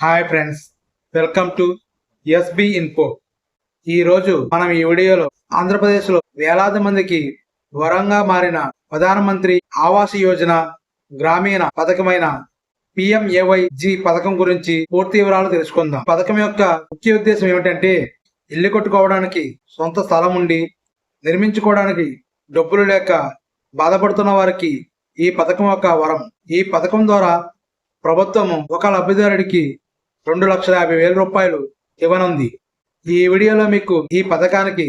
Hi friends welcome to S B info. ఈరోజు మనం ఈ వీడియోలో ఆంధ్రప్రదేశ్లో వేలాది మందికి వరంగా మారిన ప్రధానమంత్రి ఆవాస్ యోజన గ్రామీణ పథకమైన పిఎంఏవైజి పథకం గురించి పూర్తి వివరాలు తెలుసుకుందాం. పథకం యొక్క ముఖ్య ఉద్దేశం ఏమిటంటే ఇల్లు కట్టుకోవడానికి సొంత స్థలం ఉండి నిర్మించుకోవడానికి డబ్బులు లేక బాధపడుతున్న వారికి ఈ పథకం యొక్క వరం. ఈ పథకం ద్వారా ప్రభుత్వం ఒక లబ్ధిదారుడికి రెండు లక్షల యాభై వేల రూపాయలు ఇవ్వనుంది. ఈ వీడియోలో మీకు ఈ పథకానికి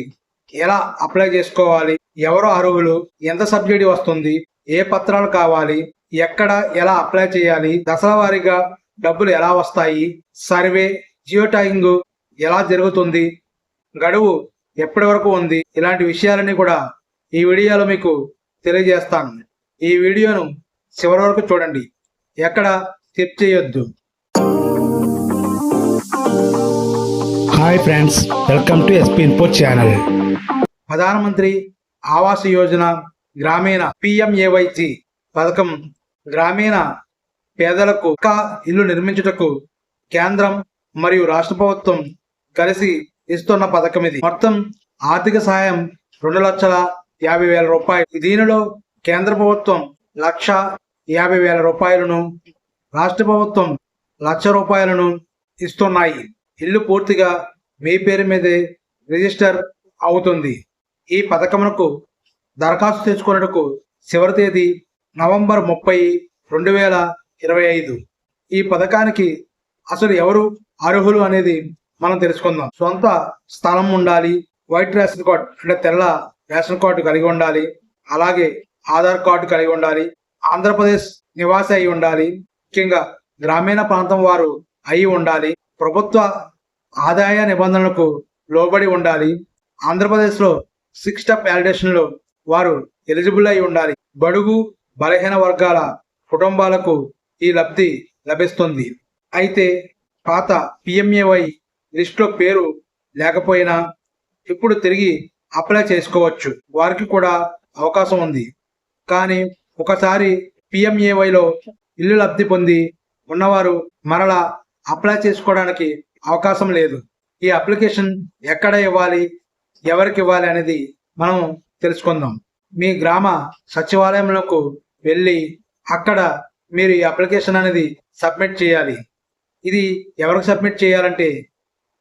ఎలా అప్లై చేసుకోవాలి ఎవరు అర్హులు ఎంత సబ్సిడీ వస్తుంది ఏ పత్రాలు కావాలి ఎక్కడ ఎలా అప్లై చేయాలి దశల వారీగా డబ్బులు ఎలా వస్తాయి సర్వే జియో ట్యాగింగ్ ఎలా జరుగుతుంది గడువు ఎప్పటి వరకు ఉంది ఇలాంటి విషయాలన్నీ కూడా ఈ వీడియోలో మీకు తెలియజేస్తాను. ఈ వీడియోను చివరి వరకు చూడండి. ఎక్కడ స్కిప్ చేయొద్దు. Hi friends welcome to S P info channel Pradhan Mantri Awas Yojana గ్రామీణ పిఎంఏవైజి పథకం గ్రామీణ పేదలకు ఇల్లు నిర్మించుటకు కేంద్రం మరియు రాష్ట్ర ప్రభుత్వం కలిసి ఇస్తున్న పథకం ఇది. మొత్తం ఆర్థిక సహాయం రెండు లక్షల యాభై వేల రూపాయలు. దీనిలో కేంద్ర ప్రభుత్వం లక్ష యాభై వేల రూపాయలను రాష్ట్ర ప్రభుత్వం లక్ష రూపాయలను ఇస్తున్నాయి. ఇల్లు పూర్తిగా మీ పేరు మీదే రిజిస్టర్ అవుతుంది. ఈ పథకమునకు దరఖాస్తు చేసుకున్నట్టుకు చివరి తేదీ నవంబర్ ముప్పై రెండు వేల ఇరవై ఐదు. ఈ పథకానికి అసలు ఎవరు అర్హులు అనేది మనం తెలుసుకుందాం. సొంత స్థలం ఉండాలి వైట్ రేషన్ కార్డు అంటే తెల్ల రేషన్ కార్డు కలిగి ఉండాలి అలాగే ఆధార్ కార్డు కలిగి ఉండాలి ఆంధ్రప్రదేశ్ నివాసి అయి ఉండాలి ముఖ్యంగా గ్రామీణ ప్రాంతం వారు అయి ఉండాలి ప్రభుత్వ ఆదాయ నిబంధనలకు లోబడి ఉండాలి. ఆంధ్రప్రదేశ్లో సిక్స్ స్టెప్ వ్యాలిడేషన్లో వారు ఎలిజిబుల్ అయి ఉండాలి. బడుగు బలహీన వర్గాల కుటుంబాలకు ఈ లబ్ధి లభిస్తుంది. అయితే పాత పిఎంఏవై లిస్టులో పేరు లేకపోయినా ఇప్పుడు తిరిగి అప్లై చేసుకోవచ్చు. వారికి కూడా అవకాశం ఉంది. కానీ ఒకసారి పిఎంఏవైలో ఇల్లు లబ్ధి పొంది ఉన్నవారు మరలా అప్లై చేసుకోవడానికి అవకాశం లేదు. ఈ అప్లికేషన్ ఎక్కడ ఇవ్వాలి ఎవరికి ఇవ్వాలి అనేది మనం తెలుసుకుందాం. మీ గ్రామ సచివాలయంలోకి వెళ్ళి అక్కడ మీరు ఈ అప్లికేషన్ అనేది సబ్మిట్ చేయాలి. ఇది ఎవరికి సబ్మిట్ చేయాలంటే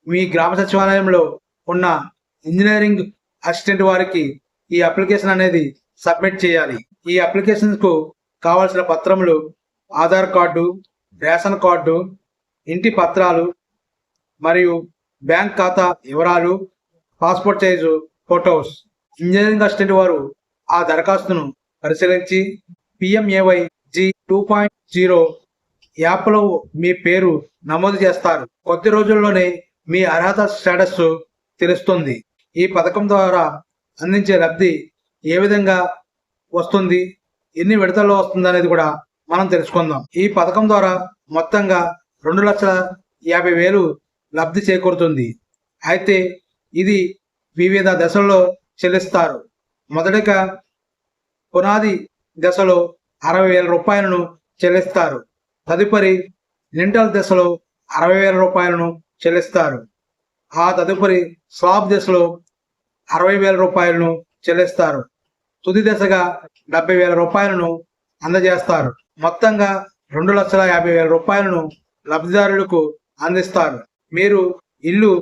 మీ గ్రామ సచివాలయంలో ఉన్న ఇంజనీరింగ్ అసిస్టెంట్ వారికి ఈ అప్లికేషన్ అనేది సబ్మిట్ చేయాలి. ఈ అప్లికేషన్కు కావాల్సిన పత్రములు ఆధార్ కార్డు రేషన్ కార్డు ఇంటి పత్రాలు మరియు బ్యాంక్ ఖాతా వివరాలు passport size photos engineering assistant వారు ఆ దరఖాస్తును పరిశీలించి P M A Y G two point zero యాప్లో మీ పేరు నమోదు చేస్తారు. కొద్ది రోజుల్లోనే మీ అర్హత స్టేటస్ తెలుస్తుంది. ఈ పథకం ద్వారా అందించే లబ్ధి ఏ విధంగా వస్తుంది ఎన్ని విడతల్లో వస్తుంది అనేది కూడా మనం తెలుసుకుందాం. ఈ పథకం ద్వారా మొత్తంగా రెండు లక్షల యాభై వేలు లబ్ధి చేకూరుతుంది. అయితే ఇది వివిధ దశల్లో చెల్లిస్తారు. మొదటగా పునాది దశలో అరవై వేల రూపాయలను చెల్లిస్తారు. తదుపరి లింటల్ దశలో అరవై వేల రూపాయలను చెల్లిస్తారు. ఆ తదుపరి స్లాబ్ దశలో అరవై వేల రూపాయలను చెల్లిస్తారు. తుది దశగా డెబ్బై వేల రూపాయలను అందజేస్తారు. మొత్తంగా రెండు లక్షల యాభై వేల రూపాయలను లబ్ధిదారులకు అందిస్తారు. మీరు ఇల్లు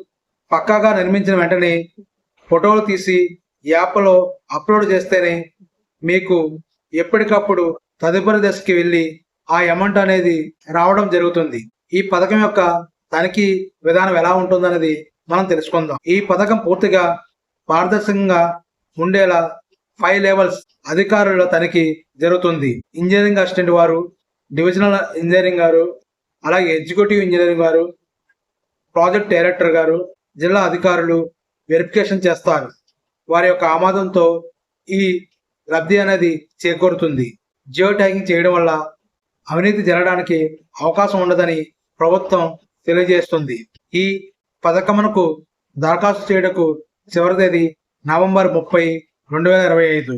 పక్కాగా నిర్మించిన వెంటనే ఫోటోలు తీసి యాప్లో అప్లోడ్ చేస్తేనే మీకు ఎప్పటికప్పుడు తదుపరి దశకి వెళ్ళి ఆ అమౌంట్ అనేది రావడం జరుగుతుంది. ఈ పథకం యొక్క తనిఖీ విధానం ఎలా ఉంటుందనేది మనం తెలుసుకుందాం. ఈ పథకం పూర్తిగా పారదర్శకంగా ఉండేలా ఫైవ్ లెవెల్స్ అధికారుల తనిఖీ జరుగుతుంది. ఇంజనీరింగ్ అసిస్టెంట్ వారు డివిజనల్ ఇంజనీరింగ్ గారు అలాగే ఎగ్జిక్యూటివ్ ఇంజనీరింగ్ గారు ప్రాజెక్ట్ డైరెక్టర్ గారు జిల్లా అధికారులు వెరిఫికేషన్ చేస్తారు. వారి యొక్క ఆమోదంతో ఈ లబ్ధి అనేది చేకూరుతుంది. జియో ట్యాగింగ్ చేయడం వల్ల అవినీతి జరగడానికి అవకాశం ఉండదని ప్రభుత్వం తెలియజేస్తుంది. ఈ పథకమునకు దరఖాస్తు చేయడకు చివరి తేదీ నవంబర్ ముప్పై రెండు వేల ఇరవై ఐదు.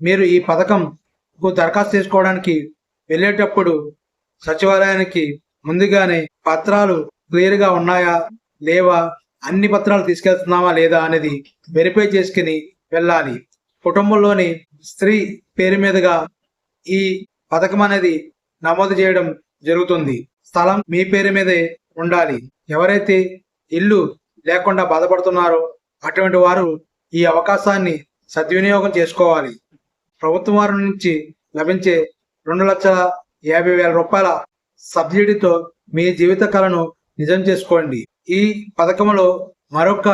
మీరు ఈ పథకంకు దరఖాస్తు చేసుకోవడానికి వెళ్ళేటప్పుడు సచివాలయానికి ముందుగానే పత్రాలు క్లియర్గా ఉన్నాయా? లేవా? అన్ని పత్రాలు తీసుకెళ్తున్నామా లేదా అనేది వెరిఫై చేసుకుని వెళ్ళాలి. కుటుంబంలోని స్త్రీ పేరు మీదుగా ఈ పథకం అనేది నమోదు చేయడం జరుగుతుంది. స్థలం మీ పేరు మీదే ఉండాలి. ఎవరైతే ఇల్లు లేకుండా బాధపడుతున్నారో అటువంటి వారు ఈ అవకాశాన్ని సద్వినియోగం చేసుకోవాలి. ప్రభుత్వం వారి నుంచి లభించే రెండు లక్షల యాభై వేల రూపాయల సబ్సిడీతో మీ జీవిత కళను నిజం చేసుకోండి. ఈ పథకంలో మరొక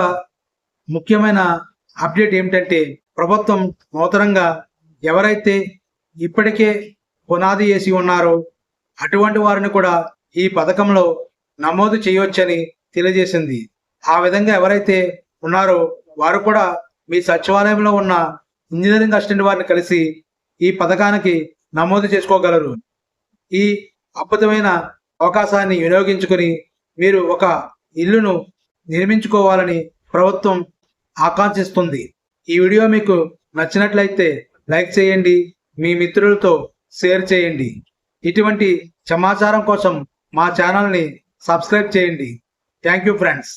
ముఖ్యమైన అప్డేట్ ఏమిటంటే ప్రభుత్వం నూతనంగా ఎవరైతే ఇప్పటికే పునాది వేసి ఉన్నారో అటువంటి వారిని కూడా ఈ పథకంలో నమోదు చేయవచ్చని తెలియజేసింది. ఆ విధంగా ఎవరైతే ఉన్నారో వారు కూడా మీ సచివాలయంలో ఉన్న ఇంజనీరింగ్ అసిస్టెంట్ వారిని కలిసి ఈ పథకానికి నమోదు చేసుకోగలరు. ఈ అద్భుతమైన అవకాశాన్ని వినియోగించుకొని మీరు ఒక ఇల్లును నిర్మించుకోవాలని ప్రభుత్వం ఆకాంక్షిస్తుంది. ఈ వీడియో మీకు నచ్చినట్లయితే లైక్ చేయండి మీ మిత్రులతో షేర్ చేయండి. ఇటువంటి సమాచారం కోసం మా ఛానల్ని సబ్స్క్రైబ్ చేయండి. Thank you friends.